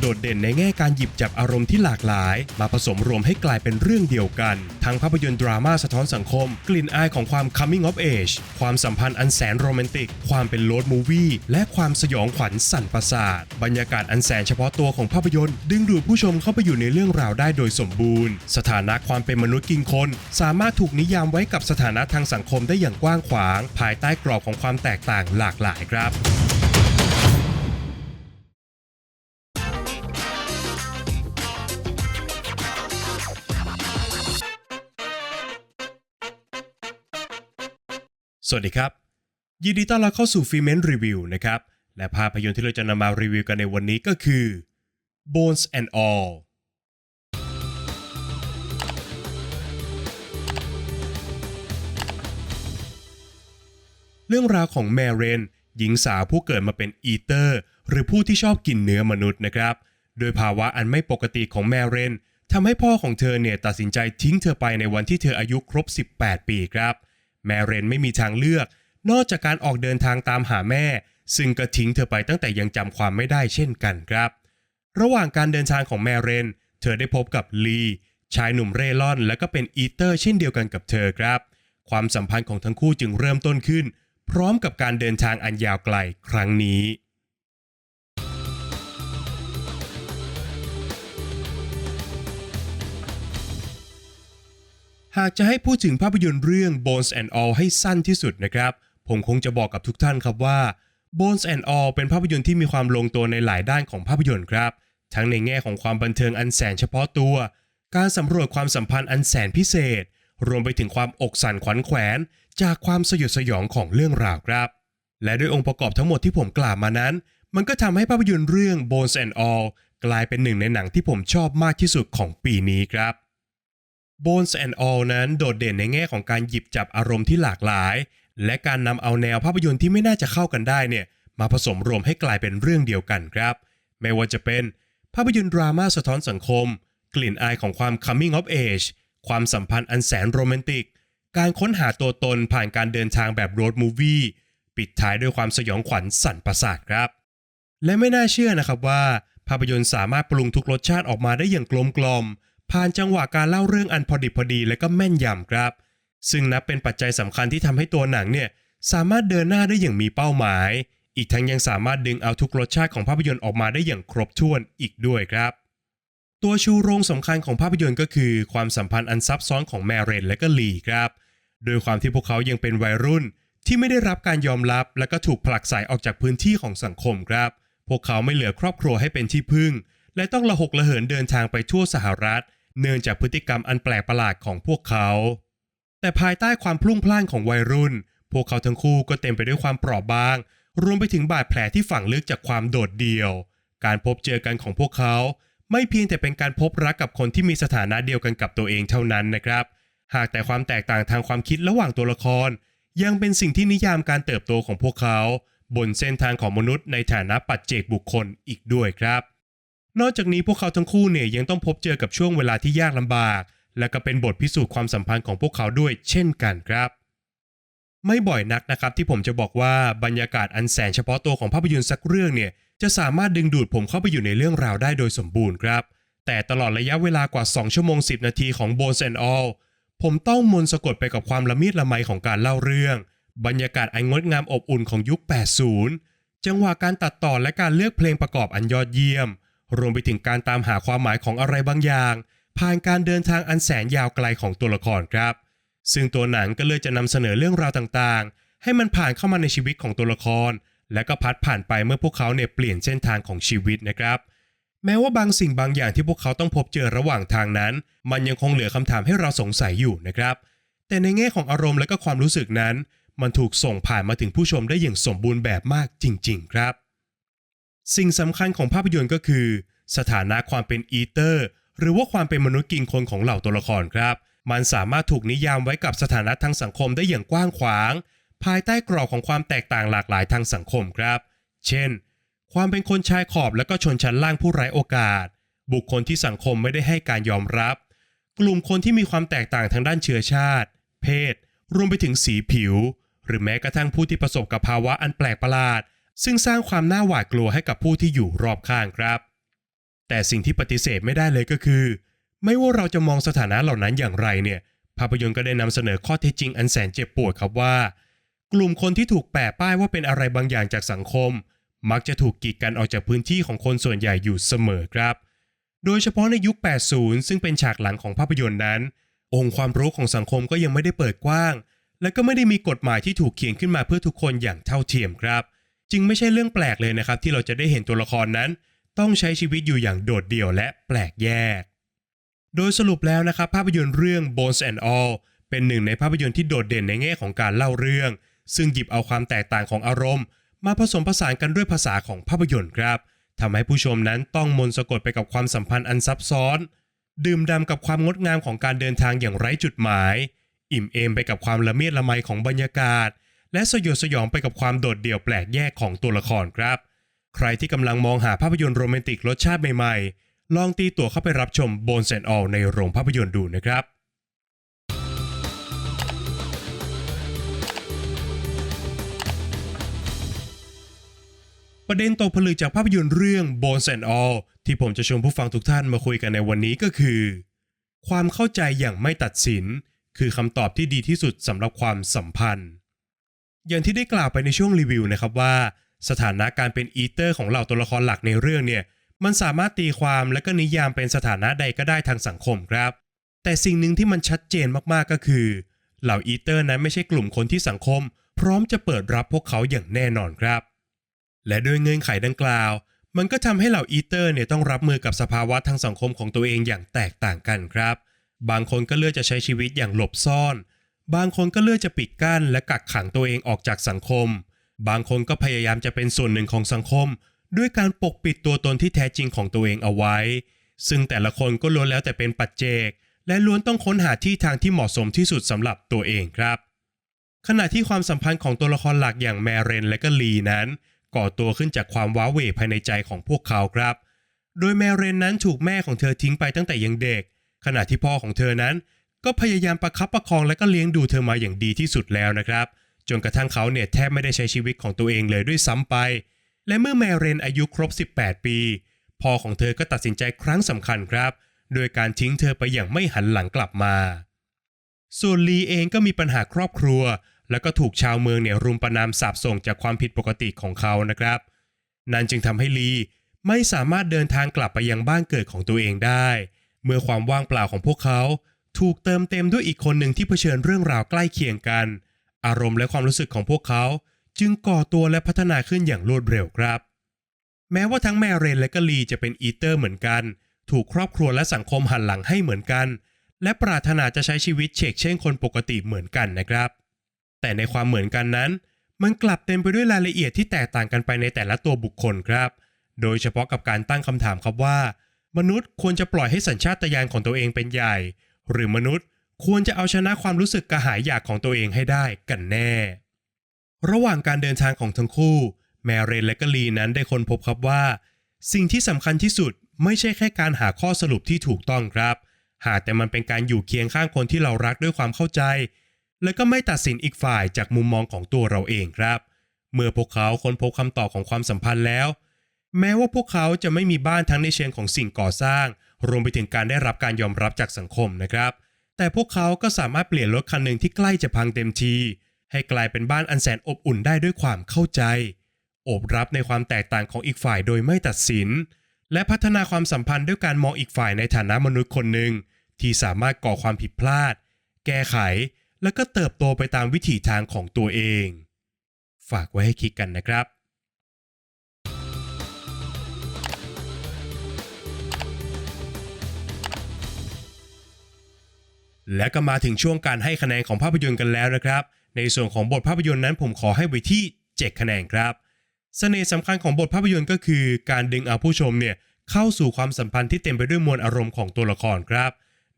โดดเด่นในแง่การหยิบจับอารมณ์ที่หลากหลาย มาผสมรวมให้กลายเป็นเรื่องเดียวกัน ทั้งภาพยนตร์ดราม่าสะท้อนสังคม กลิ่นอายของความ coming of age ความสัมพันธ์อันแสนโรแมนติก ความเป็นโรดมูวี่และความสยองขวัญสั่นประสาท บรรยากาศอันแสนเฉพาะตัวของภาพยนตร์ ดึงดูดผู้ชมเข้าไปอยู่ในเรื่องราวได้โดยสมบูรณ์ สถานะความเป็นมนุษย์กินคน สามารถถูกนิยามไว้กับสถานะทางสังคมได้อย่างกว้างขวาง ภายใต้กรอบของความแตกต่างหลากหลายครับ สวัสดีครับ ยินดีต้อนรับเข้าสู่ฟีเมนรีวิวนะครับ และภาพยนตร์ที่เราจะนำมารีวิวกันในวันนี้ก็คือ Bones and All เรื่องราวของแมเรน หญิงสาวผู้เกิดมาเป็นอีเตอร์ หรือผู้ที่ชอบกินเนื้อมนุษย์นะครับ โดยภาวะอันไม่ปกติของแมเรนทำให้พ่อของเธอเนี่ยตัดสินใจทิ้งเธอไปในวันที่เธออายุครบ 18 ปีครับ แมเรนไม่มีทางเลือก นอกจากการออกเดินทางตามหาแม่ ซึ่งก็ทิ้งเธอไปตั้งแต่ยังจำความไม่ได้เช่นกันครับ ระหว่างการเดินทางของแมเรน เธอได้พบกับลีชายหนุ่มเร่ร่อน และก็เป็นอีเตอร์เช่นเดียวกันกับเธอครับ ความสัมพันธ์ของทั้งคู่จึงเริ่มต้นขึ้น พร้อมกับการเดินทางอันยาวไกลครั้งนี้ หากจะให้พูดถึงภาพยนตร์เรื่อง Bones and All ให้สั้นที่สุดนะครับ ผมคงจะบอกกับทุกท่านครับว่า Bones and All เป็นภาพยนตร์ที่มีความลงตัวในหลายด้านของภาพยนตร์ครับ ทั้งในแง่ของความบันเทิงอันแสนเฉพาะตัว การสำรวจความสัมพันธ์อันแสนพิเศษ รวมไปถึงความอกสั่นขวัญแขวน จากความสยดสยองของเรื่องราวครับ และด้วยองค์ประกอบทั้งหมดที่ผมกล่าวมานั้น มันก็ทำให้ภาพยนตร์เรื่อง Bones and All กลายเป็นหนึ่งในหนังที่ผมชอบมากที่สุดของปีนี้ครับ Bones and All นั้นโดดเด่นในแง่ของการหยิบจับอารมณ์ที่หลากหลาย และการนำเอาแนวภาพยนตร์ที่ไม่น่าจะเข้ากันได้เนี่ยมาผสมรวมให้กลายเป็นเรื่องเดียวกันครับ ไม่ว่าจะเป็นภาพยนตร์ดราม่าสะท้อนสังคม กลิ่นอายของความ coming of age ความสัมพันธ์อันแสนโรแมนติก การค้นหาตัวตนผ่านการเดินทางแบบโรดมูวี่ปิดท้ายด้วยความสยองขวัญสั่นประสาทครับ และไม่น่าเชื่อนะครับว่า ภาพยนตร์สามารถปรุงทุกรสชาติออกมาได้อย่างกลมกล่อม ผ่านจังหวะการเล่าเรื่องอันพอดิบพอดีและก็แม่นยำครับ ซึ่งนับเป็นปัจจัยสำคัญที่ทำให้ตัวหนังเนี่ยสามารถเดินหน้าได้อย่างมีเป้าหมาย อีกทั้งยังสามารถดึงเอาทุกรสชาติของภาพยนตร์ออกมาได้อย่างครบถ้วนอีกด้วยครับ ตัวชูโรงสำคัญของภาพยนตร์ก็คือ ความสัมพันธ์อันซับซ้อนของแมเรนและก็ลีครับโดยความที่พวกเขายังเป็นวัยรุ่นที่ไม่ได้รับการยอมรับ และก็ถูกผลักไสออกจากพื้นที่ของสังคมครับ พวกเขาไม่เหลือครอบครัวให้เป็นที่พึ่ง และต้องละหกละเหินเดินทางไปทั่วสหรัฐ เนื่องจากพฤติกรรมอันแปลกประหลาดของพวกเขา แต่ภายใต้ความพลุ่งพล่านของวัยรุ่น พวกเขาทั้งคู่ก็เต็มไปด้วยความเปราะบาง รวมไปถึงบาดแผลที่ฝังลึกจากความโดดเดี่ยว การพบเจอกันของพวกเขา ไม่เพียงแต่เป็นการพบรักกับคนที่มีสถานะเดียวกันกับตัวเองเท่านั้นนะครับ หากแต่ความแตกต่างทางความคิดระหว่างตัวละคร ยังเป็นสิ่งที่นิยามการเติบโตของพวกเขา บนเส้นทางของมนุษย์ในฐานะปัจเจกบุคคลอีกด้วยครับ นอกจากนี้พวกเขาทั้งคู่เนี่ยยังต้องพบเจอกับช่วงเวลาที่ยากลำบาก และก็เป็นบทพิสูจน์ความสัมพันธ์ของพวกเขาด้วยเช่นกันครับ ไม่บ่อยนักนะครับที่ผมจะบอกว่าบรรยากาศอันแสนเฉพาะตัวของภาพยนตร์สักเรื่องเนี่ยจะสามารถดึงดูดผมเข้าไปอยู่ในเรื่องราวได้โดยสมบูรณ์ครับ แต่ตลอดระยะเวลากว่า 2 ชั่วโมง 10 นาทีของ Bones and All ผมต้องมนต์สะกดไปกับความละเมียดละไมของการเล่าเรื่อง บรรยากาศอันงดงามอบอุ่นของยุค 80 จังหวะการตัดต่อและการเลือกเพลงประกอบอันยอดเยี่ยม รวมไปถึงการตามหาความหมายของอะไรบางอย่าง ผ่านการเดินทางอันแสนยาวไกลของตัวละครครับ ซึ่งตัวหนังก็เลยจะนำเสนอเรื่องราวต่างๆ ให้มันผ่านเข้ามาในชีวิตของตัวละคร และก็พัดผ่านไปเมื่อพวกเขาเนี่ยเปลี่ยนเส้นทางของชีวิตนะครับ แม้ว่าบางสิ่งบางอย่างที่พวกเขาต้องพบเจอระหว่างทางนั้น มันยังคงเหลือคำถามให้เราสงสัยอยู่นะครับ แต่ในแง่ของอารมณ์และก็ความรู้สึกนั้น มันถูกส่งผ่านมาถึงผู้ชมได้อย่างสมบูรณ์แบบมากจริง ๆ ครับ สิ่งสำคัญของภาพยนตร์ก็คือ สถานะความเป็นอีเตอร์ หรือว่าความเป็นมนุษย์กินคนของเหล่าตัวละครครับ มันสามารถถูกนิยามไว้กับสถานะทางสังคมได้อย่างกว้างขวาง ภายใต้กรอบของความแตกต่างหลากหลายทางสังคมครับ เช่น ความเป็นคนชายขอบและก็ชนชั้นล่างผู้ไร้โอกาส บุคคลที่สังคมไม่ได้ให้การยอมรับ กลุ่มคนที่มีความแตกต่างทางด้านเชื้อชาติ เพศ รวมไปถึงสีผิว หรือแม้กระทั่งผู้ที่ประสบกับภาวะอันแปลกประหลาด ซึ่งสร้างความน่าหวาดกลัวให้กับผู้ที่อยู่รอบข้างครับ แต่สิ่งที่ปฏิเสธไม่ได้เลยก็คือ ไม่ว่าเราจะมองสถานะเหล่านั้นอย่างไรเนี่ยภาพยนตร์ก็ได้นำเสนอข้อเท็จจริงอันแสนเจ็บปวดครับว่า กลุ่มคนที่ถูกแปะป้ายว่าเป็นอะไรบางอย่างจากสังคม มักจะถูกกีดกันออกจากพื้นที่ของคนส่วนใหญ่อยู่เสมอครับ โดยเฉพาะในยุค 80 ซึ่งเป็นฉากหลังของภาพยนตร์นั้น องค์ความรู้ของสังคมก็ยังไม่ได้เปิดกว้าง และก็ไม่ได้มีกฎหมายที่ถูกเขียนขึ้นมาเพื่อทุกคนอย่างเท่าเทียมครับ จึงไม่ใช่เรื่องแปลกเลยนะครับ ที่เราจะได้เห็นตัวละครนั้น ต้องใช้ชีวิตอยู่อย่างโดดเดี่ยวและแปลกแยก โดยสรุปแล้วนะครับ ภาพยนตร์เรื่อง Bones and All เป็นหนึ่งในภาพยนตร์ที่โดดเด่นในแง่ของการเล่าเรื่อง ซึ่งหยิบเอาความแตกต่างของอารมณ์ มาผสมผสานกันด้วยภาษาของภาพยนตร์ครับทำให้ผู้ชมนั้นต้องมนต์สะกดไปกับความสัมพันธ์อันซับซ้อน ดื่มด่ำกับความงดงามของการเดินทางอย่างไร้จุดหมาย อิ่มเอมไปกับความละเมียดละไมของบรรยากาศ และสยดสยองไปกับความโดดเดี่ยวแปลกแยกของตัวละครครับ ใครที่กำลังมองหาภาพยนตร์โรแมนติกรสชาติใหม่ๆ ลองตีตั๋วเข้าไปรับชม Bones and All ในโรงภาพยนตร์ดูนะครับประเด็นตกผลึกจากภาพยนตร์เรื่อง Bones and All ที่ผมจะชวนผู้ฟังทุกท่านมาคุยกันในวันนี้ก็คือ ความเข้าใจอย่างไม่ตัดสิน คือคำตอบที่ดีที่สุดสำหรับความสัมพันธ์ อย่างที่ได้กล่าวไปในช่วงรีวิวนะครับว่า สถานะการเป็นอีเตอร์ของเหล่าตัวละครหลักในเรื่องเนี่ยมันสามารถตีความและก็นิยามเป็นสถานะใดก็ได้ทางสังคมครับ แต่สิ่งหนึ่งที่มันชัดเจนมากๆก็คือ เหล่าอีเตอร์นั้นไม่ใช่กลุ่มคนที่สังคม พร้อมจะเปิดรับพวกเขาอย่างแน่นอนครับ และด้วยเงื่อนไขดังกล่าว มันก็ทำให้เหล่าอีเตอร์เนี่ยต้องรับมือกับสภาวะทางสังคมของตัวเองอย่างแตกต่างกันครับ บางคนก็เลือกจะใช้ชีวิตอย่างหลบซ่อน บางคนก็เลือกจะปิดกั้นและกักขังตัวเองออกจากสังคม บางคนก็พยายามจะเป็นส่วนหนึ่งของสังคม ด้วยการปกปิดตัวตนที่แท้จริงของตัวเองเอาไว้ ซึ่งแต่ละคนก็ล้วนแล้วแต่เป็นปัจเจก และล้วนต้องค้นหาที่ทางที่เหมาะสมที่สุดสำหรับตัวเองครับ ขณะที่ความสัมพันธ์ของตัวละครหลักอย่างแมเรนและก็ลีนั้น ก่อตัวขึ้นจากความว้าเหวภายในใจของพวกเขาครับ โดยแมเรนนั้นถูกแม่ของเธอทิ้งไปตั้งแต่ยังเด็ก ขณะที่พ่อของเธอนั้น ก็พยายามประคับประคองและก็เลี้ยงดูเธอมาอย่างดีที่สุดแล้วนะครับ จนกระทั่งเขาเนี่ยแทบไม่ได้ใช้ชีวิตของตัวเองเลยด้วยซ้ำไป และเมื่อแมเรนอายุครบ 18 ปีพ่อของเธอก็ตัดสินใจครั้งสำคัญครับ โดยการทิ้งเธอไปอย่างไม่หันหลังกลับมา ส่วนลีเองก็มีปัญหาครอบครัว แล้วก็ถูกชาวเมืองเนี่ยรุมประนามสาบส่งจากความผิดปกติของเขานะครับ นั่นจึงทำให้ลีไม่สามารถเดินทางกลับไปยังบ้านเกิดของตัวเองได้ เมื่อความว่างเปล่าของพวกเขา ถูกเติมเต็มด้วยอีกคนหนึ่งที่เผชิญเรื่องราวใกล้เคียงกัน อารมณ์และความรู้สึกของพวกเขา จึงก่อตัวและพัฒนาขึ้นอย่างรวดเร็วครับ แม้ว่าทั้งแมเรนและก็ลีจะเป็นอีเตอร์เหมือนกัน ถูกครอบครัวและสังคมหันหลังให้เหมือนกัน และปรารถนาจะใช้ชีวิตเฉกเช่นคนปกติเหมือนกันนะครับ แต่ในความเหมือนกันนั้น มันกลับเต็มไปด้วยรายละเอียดที่แตกต่างกันไปในแต่ละตัวบุคคลครับ โดยเฉพาะกับการตั้งคำถามครับว่า มนุษย์ควรจะปล่อยให้สัญชาตญาณของตัวเองเป็นใหญ่ หรือมนุษย์ควรจะเอาชนะความรู้สึกกระหายอยากของตัวเองให้ได้กันแน่ ระหว่างการเดินทางของทั้งคู่ แมเรนและกลีนั้นได้ค้นพบครับว่า สิ่งที่สำคัญที่สุดไม่ใช่แค่การหาข้อสรุปที่ถูกต้องครับ หากแต่มันเป็นการอยู่เคียงข้างคนที่เรารักด้วยความเข้าใจ และก็ไม่ตัดสินอีกฝ่ายจากมุมมองของตัวเราเองครับ เมื่อพวกเขาค้นพบคำตอบของความสัมพันธ์แล้ว แม้ว่าพวกเขาจะไม่มีบ้านทั้งในเชิงของสิ่งก่อสร้าง รวมไปถึงการได้รับการยอมรับจากสังคมนะครับ แต่พวกเขาก็สามารถเปลี่ยนรถคันหนึ่งที่ใกล้จะพังเต็มที ให้กลายเป็นบ้านอันแสนอบอุ่นได้ด้วยความเข้าใจ โอบรับในความแตกต่างของอีกฝ่ายโดยไม่ตัดสิน และพัฒนาความสัมพันธ์ด้วยการมองอีกฝ่ายในฐานะมนุษย์คนหนึ่งที่สามารถก่อความผิดพลาด แก้ไข และก็เติบโตไปตามวิถีทางของตัวเอง ฝากไว้ให้คิดกันนะครับ และก็มาถึงช่วงการให้คะแนนของภาพยนตร์กันแล้วนะครับ ในส่วนของบทภาพยนตร์นั้นผมขอให้ไว้ที่ 7 คะแนนครับเสน่ห์สำคัญของบทภาพยนตร์ก็คือ การดึงเอาผู้ชมเนี่ยเข้าสู่ความสัมพันธ์ที่เต็มไปด้วยมวลอารมณ์ของตัวละครครับ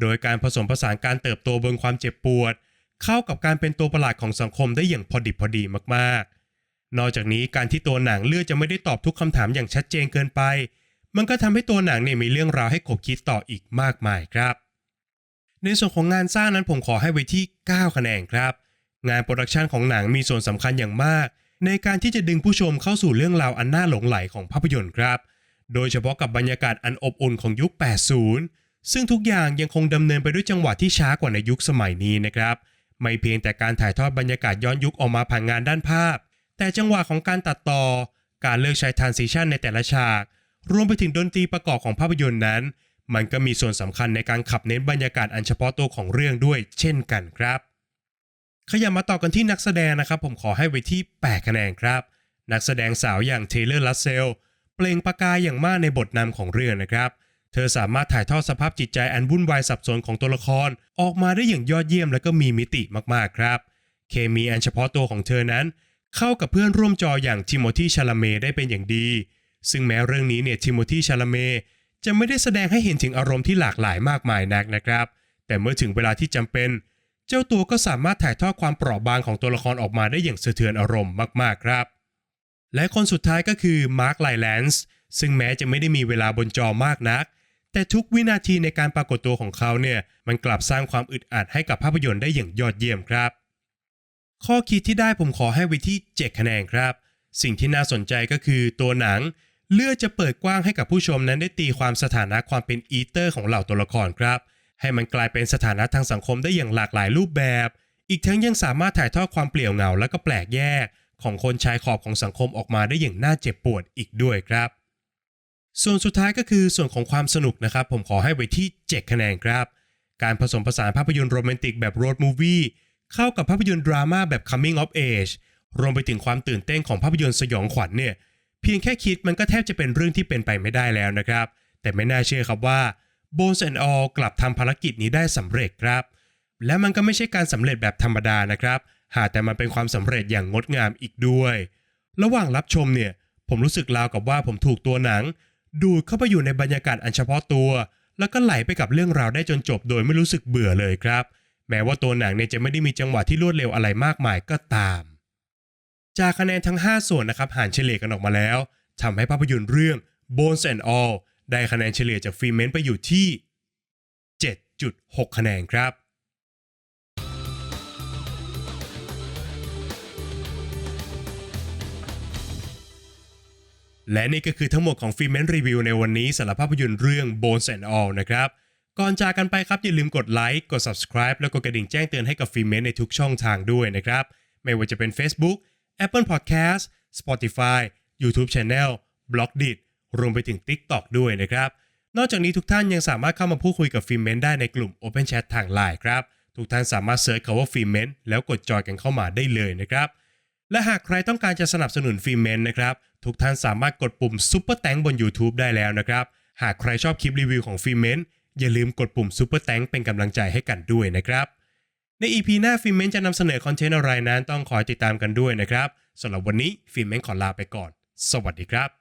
โดยการผสมผสานการเติบโตบนความเจ็บปวด เข้ากับการเป็นตัวประหลาดของสังคมได้อย่างพอดิบพอดีมากๆ นอกจากนี้การที่ตัวหนังเลือกจะไม่ได้ตอบทุกคำถามอย่างชัดเจนเกินไป มันก็ทำให้ตัวหนังเนี่ยมีเรื่องราวให้ขบคิดต่ออีกมากมายครับ ในส่วนของงานสร้างนั้นผมขอให้ไว้ที่ 9 คะแนนครับ งานโปรดักชันของหนังมีส่วนสำคัญอย่างมาก ในการที่จะดึงผู้ชมเข้าสู่เรื่องราวอันน่าหลงไหลของภาพยนตร์ครับ โดยเฉพาะกับบรรยากาศอันอบอุ่นของยุค 80 ซึ่งทุกอย่างยังคงดำเนินไปด้วยจังหวะที่ช้ากว่าในยุคสมัยนี้นะครับ ไม่เพียงแต่การถ่ายทอดบรรยากาศย้อนยุคออกมาผ่านงานด้านภาพ แต่จังหวะของการตัดต่อ การเลือกใช้ทานซิชันในแต่ละฉาก รวมไปถึงดนตรีประกอบของภาพยนตร์นั้น มันก็มีส่วนสำคัญในการขับเน้นบรรยากาศอันเฉพาะตัวของเรื่องด้วย เช่นกันครับ ขยับมาต่อกันที่นักแสดงนะครับ ผมขอให้ไว้ที่ 8 คะแนนครับ นักแสดงสาวอย่างเทเลอร์ลัสเซลเปล่งประกายอย่างมากในบทนำของเรื่องนะครับ เธอสามารถถ่ายทอดสภาพจิตใจอันวุ่นวายสับสนของตัวละคร ออกมาได้อย่างยอดเยี่ยมและก็มีมิติมากๆครับ เคมีอันเฉพาะตัวของเธอนั้น เข้ากับเพื่อนร่วมจออย่างทิโมธีชาลาเมได้เป็นอย่างดี ซึ่งแม้เรื่องนี้เนี่ยทิโมธีชาลาเม จะไม่ได้แสดงให้เห็นถึงอารมณ์ที่หลากหลายมากมายนักนะครับ แต่เมื่อถึงเวลาที่จำเป็น เจ้าตัวก็สามารถถ่ายทอดความเปราะบางของตัวละครออกมาได้อย่างสะเทือนอารมณ์มากๆครับ และคนสุดท้ายก็คือมาร์คไลแลนส์ซึ่งแม้จะไม่ได้มีเวลาบนจอมากนัก แต่ทุกวินาทีในการปรากฏตัวของเขาเนี่ยมันกลับสร้างความอึดอัดให้กับภาพยนตร์ได้อย่างยอดเยี่ยมครับ ข้อคิดที่ได้ผมขอให้ไว้ที่ 7 คะแนนครับ สิ่งที่น่าสนใจก็คือตัวหนัง เลือกจะเปิดกว้างให้กับผู้ชมนั้นได้ตีความสถานะความเป็นอีเตอร์ของเหล่าตัวละครครับ ให้มันกลายเป็นสถานะทางสังคมได้อย่างหลากหลายรูปแบบ อีกทั้งยังสามารถถ่ายทอดความเปลี่ยวเหงาและก็แปลกแยก ของคนชายขอบของสังคมออกมาได้อย่างน่าเจ็บปวดอีกด้วยครับ ส่วนสุดท้ายก็คือส่วนของความสนุกนะครับ ผมขอให้ไว้ที่ 7 คะแนนครับ การผสมผสานภาพยนตร์โรแมนติกแบบโรดมูฟวี่เข้ากับภาพยนตร์ดราม่าแบบ coming of age รวมไปถึงความตื่นเต้นของภาพยนตร์สยองขวัญเนี่ย เพียงแค่คิดมันก็แทบจะเป็นเรื่องที่เป็นไปไม่ได้แล้วนะครับ แต่ไม่น่าเชื่อครับว่า Bones and All กลับทำภารกิจนี้ได้สำเร็จครับ และมันก็ไม่ใช่การสำเร็จแบบธรรมดานะครับ หากแต่มันเป็นความสำเร็จอย่างงดงามอีกด้วย ระหว่างรับชมเนี่ย ผมรู้สึกราวกับว่าผมถูกตัวหนัง ดูดเข้าไปอยู่ในบรรยากาศอันเฉพาะตัว แล้วก็ไหลไปกับเรื่องราวได้จนจบ โดยไม่รู้สึกเบื่อเลยครับ แม้ว่าตัวหนังเนี่ยจะไม่ได้มีจังหวะที่รวดเร็วอะไรมากมายก็ตาม จากคะแนนทั้ง 5 ส่วนนะครับหารเฉลี่ยกันออกมาแล้วทำให้ภาพยนตร์เรื่อง Bones and All ได้คะแนนเฉลี่ยจากฟรีเมนไปอยู่ที่ 7.6 คะแนนครับ และนี่ก็คือทั้งหมดของฟิเมนรีวิวในวันนี้สำหรับภาพยนตร์เรื่อง Bones and All นะครับ ก่อนจากกันไปครับ อย่าลืมกดไลค์กด subscribe แล้วก็กระดิ่งแจ้งเตือนให้กับฟิเมนในทุกช่องทางด้วยนะครับ ไม่ว่าจะเป็น Facebook Apple Podcast Spotify YouTube Channel b l o g d i t รวมไปถึง TikTok ด้วยนะครับ นอกจากนี้ทุกท่านยังสามารถเข้ามาพูดคุยกับฟิเมนได้ในกลุ่ม Open Chat ทาง Line ครับ ทุกท่านสามารถเซิร์ชคำว่าฟิเมนแล้วกดจอยกันเข้ามาได้เลยนะครับ และหากใครต้องการจะสนับสนุนฟิเมนนะครับ ทุกท่านสามารถกดปุ่มซุปเปอร์แตงบน YouTube ได้แล้วนะครับ หากใครชอบคลิปรีวิวของฟิเมนอย่าลืมกดปุ่มซุปเปอร์แตงเป็นกำลังใจให้กันด้วยนะครับ ใน EP หน้าฟิเมนจะนำเสนอคอนเทนต์อะไรนั้นต้องคอยติดตามกันด้วยนะครับสำหรับวันนี้ฟิเมนขอลาไปก่อน สวัสดีครับ